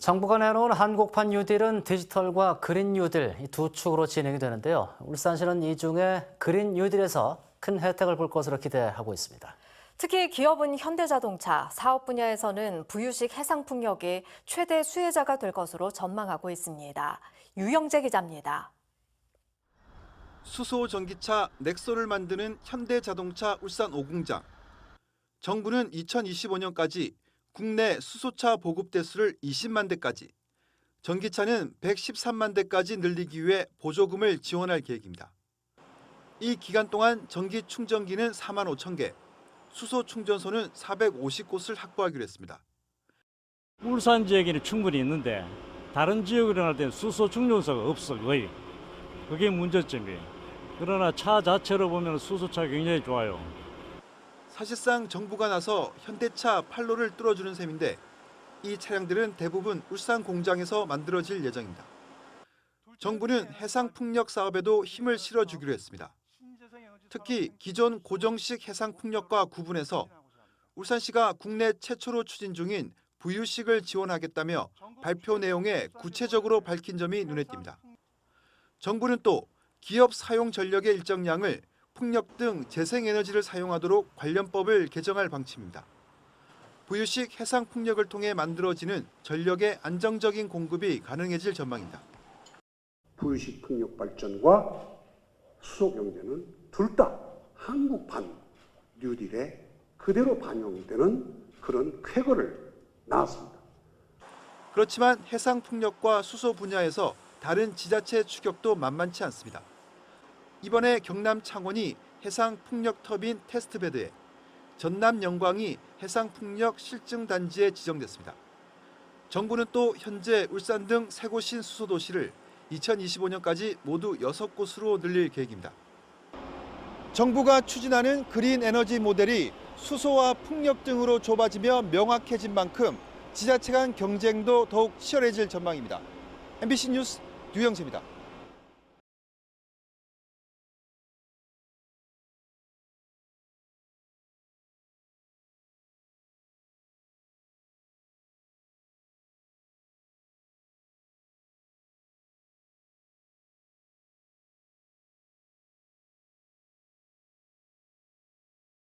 정부가 내놓은 한국판 뉴딜은 디지털과 그린 뉴딜 이 두 축으로 진행이 되는데요. 울산시는 이 중에 그린 뉴딜에서 큰 혜택을 볼 것으로 기대하고 있습니다. 특히 기업은 현대자동차, 사업 분야에서는 부유식 해상풍력이 최대 수혜자가 될 것으로 전망하고 있습니다. 유영재 기자입니다. 수소 전기차 넥소를 만드는 현대자동차 울산 5공장. 정부는 2025년까지 국내 수소차 보급 대수를 20만 대까지, 전기차는 113만 대까지 늘리기 위해 보조금을 지원할 계획입니다. 이 기간 동안 전기 충전기는 4만 5천 개, 수소 충전소는 450곳을 확보하기로 했습니다. 울산 지역에는 충분히 있는데 다른 지역으로 할 때는 수소 충전소가 없어 거의 그게 문제점이에요. 그러나 차 자체로 보면 수소차 굉장히 좋아요. 사실상 정부가 나서 현대차 판로를 뚫어주는 셈인데 이 차량들은 대부분 울산 공장에서 만들어질 예정입니다. 정부는 해상 풍력 사업에도 힘을 실어주기로 했습니다. 특히 기존 고정식 해상 풍력과 구분해서 울산시가 국내 최초로 추진 중인 부유식을 지원하겠다며 발표 내용에 구체적으로 밝힌 점이 눈에 띕니다. 정부는 또 기업 사용 전력의 일정량을 풍력 등 재생에너지를 사용하도록 관련법을 개정할 방침입니다. 부유식 해상 풍력을 통해 만들어지는 전력의 안정적인 공급이 가능해질 전망입니다. 부유식 풍력 발전과 수소 경제는 둘 다 한국판 뉴딜에 그대로 반영되는 그런 쾌거를 낳았습니다. 그렇지만 해상 풍력과 수소 분야에서 다른 지자체 추격도 만만치 않습니다. 이번에 경남 창원이 해상 풍력 터빈 테스트 베드에 전남 영광이 해상 풍력 실증 단지에 지정됐습니다. 정부는 또 현재 울산 등 세 곳인 수소 도시를 2025년까지 모두 6곳으로 늘릴 계획입니다. 정부가 추진하는 그린 에너지 모델이 수소와 풍력 등으로 좁아지며 명확해진 만큼 지자체 간 경쟁도 더욱 치열해질 전망입니다. MBC 뉴스 유영재입니다.